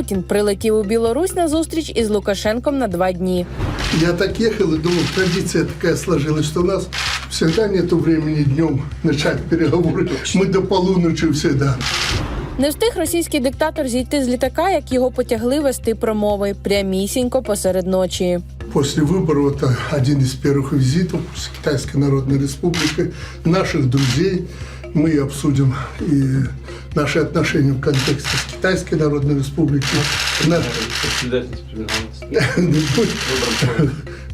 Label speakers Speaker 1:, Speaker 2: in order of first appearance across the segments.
Speaker 1: Путін прилетів у Білорусь на зустріч із Лукашенком на два дні.
Speaker 2: Я так ехал и думал, традиция такая сложилась, что у нас всегда нету времени днем начать переговоры. Мы до полуночи всегда.
Speaker 1: Не встиг російський диктатор зійти з літака, як його потягли вести промови прямісінько посеред ночі.
Speaker 2: После выборов это один из первых визитов с Китайской Народной Республикой наших друзей. Мы обсудим и наши отношения в контексте с Китайской Народной Республикой.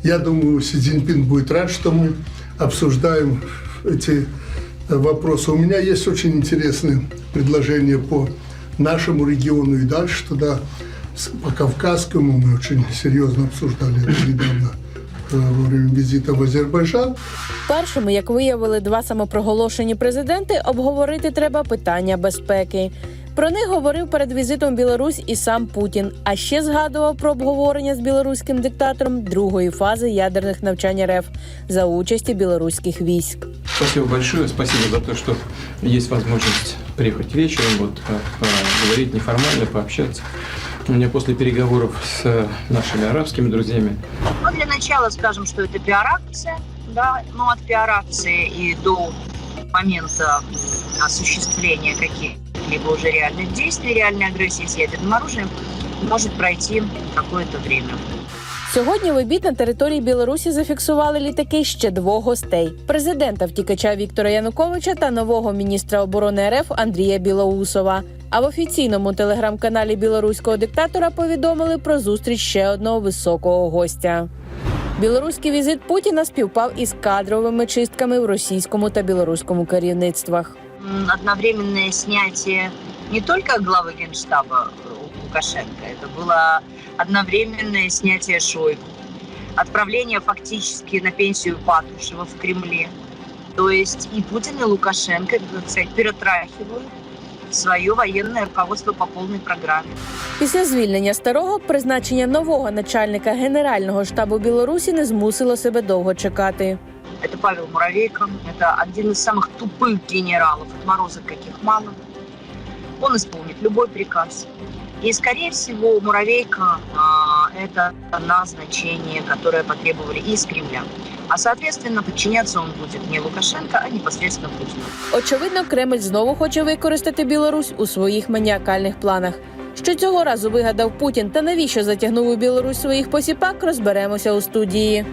Speaker 2: Я думаю, Си Цзиньпин будет рад, что мы обсуждаем эти вопросы. У меня есть очень интересные предложения по нашему региону и дальше туда, по Кавказскому. Мы очень серьезно обсуждали это недавно во время визита в Азербайджан.
Speaker 1: Першими, як виявили два самопроголошені президенти, обговорити треба питання безпеки. Про них говорив перед візитом Білорусь і сам Путін. А ще згадував про обговорення з білоруським диктатором другої фази ядерних навчань РФ за участі білоруських військ.
Speaker 3: Спасибо большое. Спасибо за то, что есть возможность приехать вечером, вот, по- поговорить неформально, пообщаться. У меня после переговоров с э, нашими арабскими друзьями
Speaker 4: Ну, для начала скажем, что это пиар-акция, да, но от пиар-акции и до момента м, осуществления каких-либо уже реальных действий, реальной агрессии с ядерным оружием может пройти какое-то время.
Speaker 1: Сьогодні в обід на території Білорусі зафіксували літаки ще двох гостей: президента втікача Віктора Януковича та нового міністра оборони РФ Андрія Білоусова. А в офіційному телеграм-каналі білоруського диктатора повідомили про зустріч ще одного високого гостя. Білоруський візит Путіна співпав із кадровими чистками в російському та білоруському керівництвах.
Speaker 4: М, Одновременное снятие не только главы Генштаба э, Лукашенко, это было одновременное снятие Шойгу, отправление фактически на пенсию Патрушева в Кремле. То есть и Путин, и Лукашенко, так сказать, перетрахивают свое военное руководство по полной программе.
Speaker 1: Після звільнення старого призначення нового начальника генерального штабу Білорусі не змусило себе довго чекати.
Speaker 4: Это Павел Муравейко, это один из самых тупых генералов, отморозок каких мало. Он исполнит любой приказ. И, скорее всего, Муравейко а, это назначение, которое потребовали из Кремля. А, соответственно, подчиняться он будет не Лукашенко, а непосредственно Путину.
Speaker 1: Очевидно, Кремль знову хоче використати Білорусь у своїх маніакальних планах. Що цього разу вигадав Путін та навіщо затягнув у Білорусь своїх посіпак, розберемося у студії.